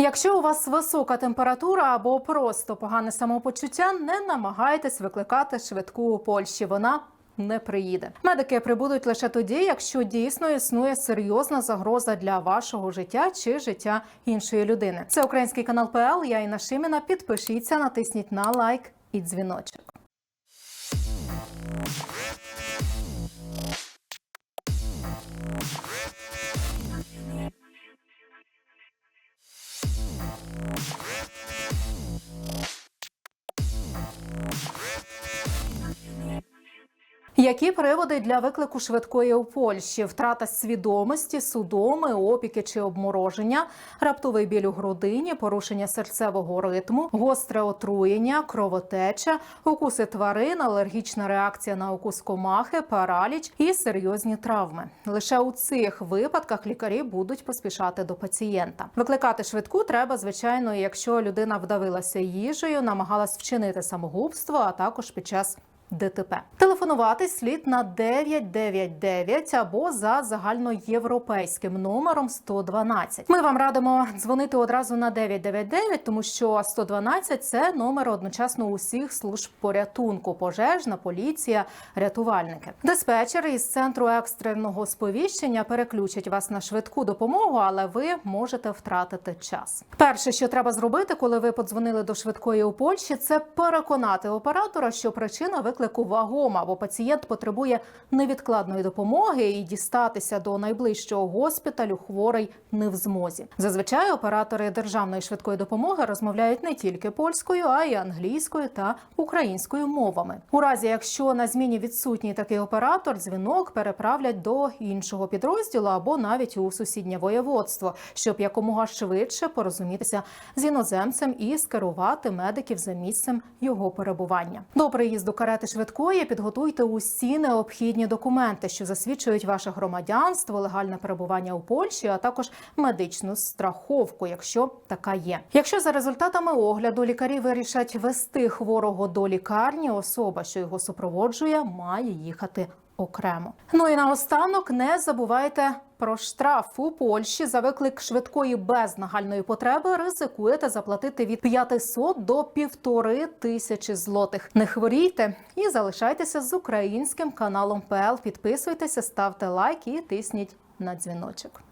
Якщо у вас висока температура або просто погане самопочуття, не намагайтесь викликати швидку у Польщі. Вона не приїде. Медики прибудуть лише тоді, якщо дійсно існує серйозна загроза для вашого життя чи життя іншої людини. Це український канал ПЛ. Я Інна Шиміна. Підпишіться, натисніть на лайк і дзвіночок. Thank you. Які приводи для виклику швидкої у Польщі? Втрата свідомості, судоми, опіки чи обмороження, раптовий біль у грудині, порушення серцевого ритму, гостре отруєння, кровотеча, укуси тварин, алергічна реакція на укус комахи, параліч і серйозні травми. Лише у цих випадках лікарі будуть поспішати до пацієнта. Викликати швидку треба, звичайно, якщо людина вдавилася їжею, намагалась вчинити самогубство, а також під час ДТП. Телефонувати слід на 999 або за загальноєвропейським номером 112. Ми вам радимо дзвонити одразу на 999, тому що 112 – це номер одночасно усіх служб порятунку: пожежна, поліція, рятувальники. Диспетчер із центру екстреного сповіщення переключить вас на швидку допомогу, але ви можете втратити час. Перше, що треба зробити, коли ви подзвонили до швидкої у Польщі, це переконати оператора, що причина виклику вагома, бо пацієнт потребує невідкладної допомоги і дістатися до найближчого госпіталю хворий не в змозі. Зазвичай оператори державної швидкої допомоги розмовляють не тільки польською, а й англійською та українською мовами. У разі, якщо на зміні відсутній такий оператор, дзвінок переправлять до іншого підрозділу або навіть у сусіднє воєводство, щоб якомога швидше порозумітися з іноземцем і скерувати медиків за місцем його перебування. До приїзду карети швидкої підготуйте усі необхідні документи, що засвідчують ваше громадянство, легальне перебування у Польщі, а також медичну страховку, якщо така є. Якщо за результатами огляду лікарі вирішать вести хворого до лікарні, особа, що його супроводжує, має їхати окремо. Ну і наостанок не забувайте. Про штраф у Польщі за виклик швидкої без нагальної потреби ризикуєте заплатити від 500 до півтори тисячі злотих. Не хворійте і залишайтеся з українським каналом ПЛ. Підписуйтеся, ставте лайк і тисніть на дзвіночок.